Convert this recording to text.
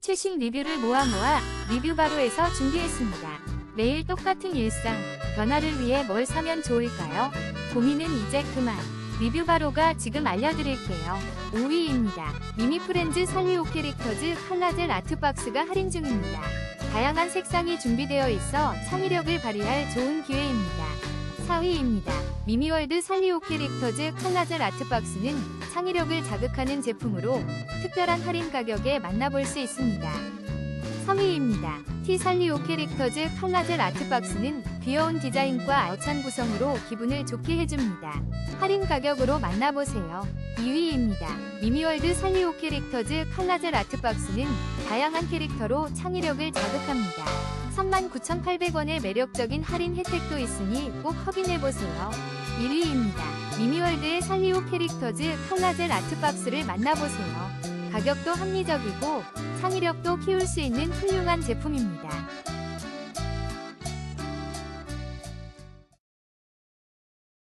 최신 리뷰를 모아 모아 리뷰바로에서 준비했습니다. 매일 똑같은 일상, 변화를 위해 뭘 사면 좋을까요? 고민은 이제 그만. 리뷰바로가 지금 알려드릴게요. 5위입니다. 미미프렌즈 설리오 캐릭터즈 컬라젤 아트박스가 할인 중입니다. 다양한 색상이 준비되어 있어 창의력을 발휘할 좋은 기회입니다. 4위입니다. 미미월드 설리오 캐릭터즈 컬라젤 아트박스는 창의력을 자극하는 제품으로 특별한 할인 가격에 만나볼 수 있습니다. 3위입니다. 티 살리오 캐릭터즈 컬라젤 아트박스는 귀여운 디자인과 알찬 구성으로 기분을 좋게 해줍니다. 할인 가격으로 만나보세요. 2위입니다. 미미월드 살리오 캐릭터즈 컬라젤 아트박스는 다양한 캐릭터로 창의력을 자극합니다. 39,800원의 매력적인 할인 혜택도 있으니 꼭 확인해보세요. 1위입니다. 미미월드의 살리오 캐릭터즈 컬라젤 아트박스를 만나보세요. 가격도 합리적이고 창의력도 키울 수 있는 훌륭한 제품입니다.